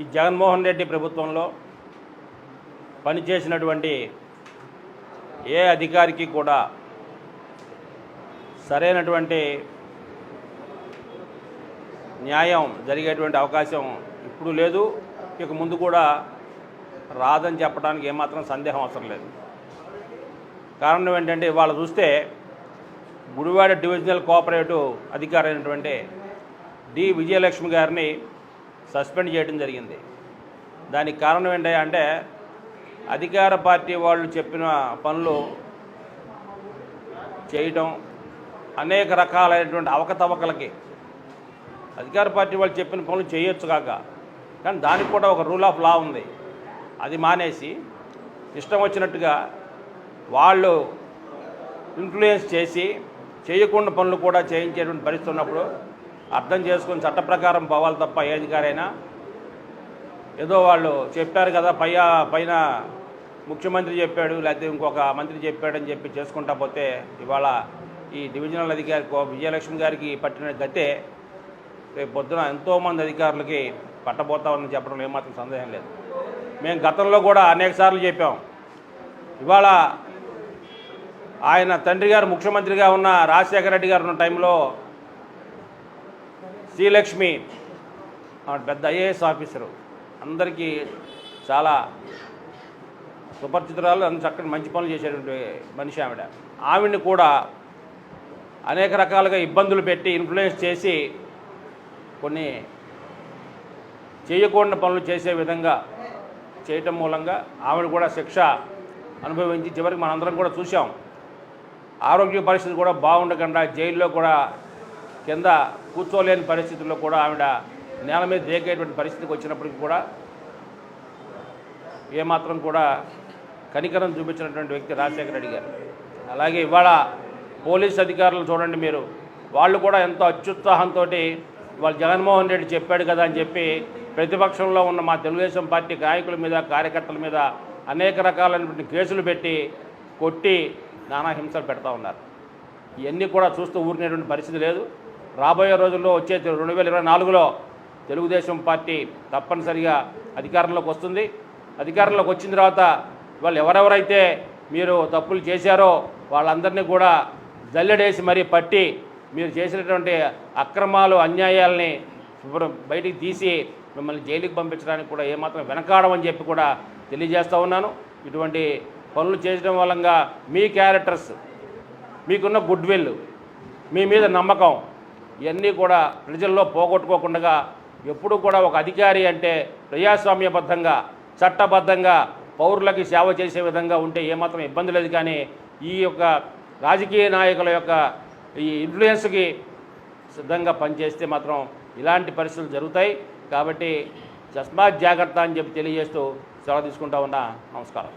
ఈ జగన్మోహన్ రెడ్డి ప్రభుత్వంలో పనిచేసినటువంటి ఏ అధికారికి కూడా సరైనటువంటి న్యాయం జరిగేటువంటి అవకాశం ఇప్పుడు లేదు. ఇక ముందు కూడా రాదని చెప్పడానికి ఏమాత్రం సందేహం అవసరం లేదు. కారణం ఏంటంటే ఇవాళ చూస్తే గుడివాడ డివిజనల్ కోఆపరేటివ్ అధికారి అయినటువంటి డి విజయలక్ష్మి గారిని సస్పెండ్ చేయడం జరిగింది. దానికి కారణం ఏంటి అంటే అధికార పార్టీ వాళ్ళు చెప్పిన పనులు చేయటం అనేక రకాలైనటువంటి అవకతవకలకి అధికార పార్టీ వాళ్ళు చెప్పిన పనులు చేయొచ్చు కాక కానీ దానికి కూడా ఒక రూల్ ఆఫ్ లా ఉంది. అది మానేసి ఇష్టం వచ్చినట్టుగా వాళ్ళు ఇన్ఫ్లుయెన్స్ చేసి చేయకుండా పనులు కూడా చేయించేటువంటి పరిస్థితి ఉన్నప్పుడు అర్థం చేసుకుని చట్ట ప్రకారం పోవాలి తప్ప ఏ అధికారైనా ఏదో వాళ్ళు చెప్పారు కదా పై పైన ముఖ్యమంత్రి చెప్పాడు లేకపోతే ఇంకొక మంత్రి చెప్పాడని చెప్పి చేసుకుంటా పోతే ఇవాళ ఈ డివిజనల్ అధికారి విజయలక్ష్మి గారికి పట్టిన గతే రేపు పొద్దున ఎంతోమంది అధికారులకి పట్టబోతామని చెప్పడంలో ఏమాత్రం సందేహం లేదు. మేము గతంలో కూడా అనేక సార్లు చెప్పాం. ఇవాళ ఆయన తండ్రి గారు ముఖ్యమంత్రిగా ఉన్న రాజశేఖర రెడ్డి గారు ఉన్న టైంలో శ్రీలక్ష్మి ఆవిడ పెద్ద ఐఏఎస్ ఆఫీసరు. అందరికీ చాలా సుపరిచితురాలు అంత చక్కటి మంచి పనులు చేసేటువంటి మనిషి ఆవిడ. ఆవిడ్ని కూడా అనేక రకాలుగా ఇబ్బందులు పెట్టి ఇన్ఫ్లుయెన్స్ చేసి కొన్ని చేయకూడని పనులు చేసే విధంగా చేయటం మూలంగా ఆవిడ కూడా శిక్ష అనుభవించి చివరికి మనందరం కూడా చూసాం ఆరోగ్య పరిస్థితి కూడా బాగుండకుండా జైల్లో కూడా కింద కూర్చోలేని పరిస్థితుల్లో కూడా ఆవిడ నేల మీద దేకేటువంటి పరిస్థితికి వచ్చినప్పటికీ కూడా ఏమాత్రం కూడా కనికరం చూపించినటువంటి వ్యక్తి రాజశేఖర రెడ్డి గారు. అలాగే ఇవాళ పోలీస్ అధికారులు చూడండి మీరు వాళ్ళు కూడా ఎంతో అత్యుత్సాహంతో వాళ్ళు జగన్మోహన్ రెడ్డి చెప్పాడు కదా అని చెప్పి ప్రతిపక్షంలో ఉన్న మా తెలుగుదేశం పార్టీ నాయకుల మీద కార్యకర్తల మీద అనేక రకాలైనటువంటి కేసులు పెట్టి కొట్టి నానా హింసలు పెడతా ఉన్నారు. ఇవన్నీ కూడా చూస్తూ ఊరినటువంటి పరిస్థితి లేదు. రాబోయే రోజుల్లో వచ్చే రెండు వేల ఇరవై నాలుగులో తెలుగుదేశం పార్టీ తప్పనిసరిగా అధికారంలోకి వస్తుంది. అధికారంలోకి వచ్చిన తర్వాత వాళ్ళు ఎవరెవరైతే మీరు తప్పులు చేశారో వాళ్ళందరినీ కూడా జల్లెడేసి మరీ పట్టి మీరు చేసినటువంటి అక్రమాలు అన్యాయాల్ని శుభ్రం బయటికి తీసి మిమ్మల్ని జైలుకి పంపించడానికి కూడా ఏమాత్రం వెనకాడమని చెప్పి కూడా తెలియజేస్తూ ఉన్నాను. ఇటువంటి పనులు చేయడం వల్లంగా మీ క్యారెక్టర్స్ మీకున్న గుడ్ విల్ మీ మీద నమ్మకం ఇవన్నీ కూడా ప్రజల్లో పోగొట్టుకోకుండా ఎప్పుడు కూడా ఒక అధికారి అంటే ప్రజాస్వామ్యబద్ధంగా చట్టబద్ధంగా పౌరులకి సేవ చేసే విధంగా ఉంటే ఏమాత్రం ఇబ్బంది లేదు. కానీ ఈ యొక్క రాజకీయ నాయకుల యొక్క ఈ ఇన్ఫ్లుయెన్స్కి సిద్ధంగా పనిచేస్తే మాత్రం ఇలాంటి పరిస్థితులు జరుగుతాయి. కాబట్టి చస్మా జాగ్రత్త అని చెప్పి తెలియజేస్తూ సెలవు తీసుకుంటా ఉన్నా. నమస్కారం.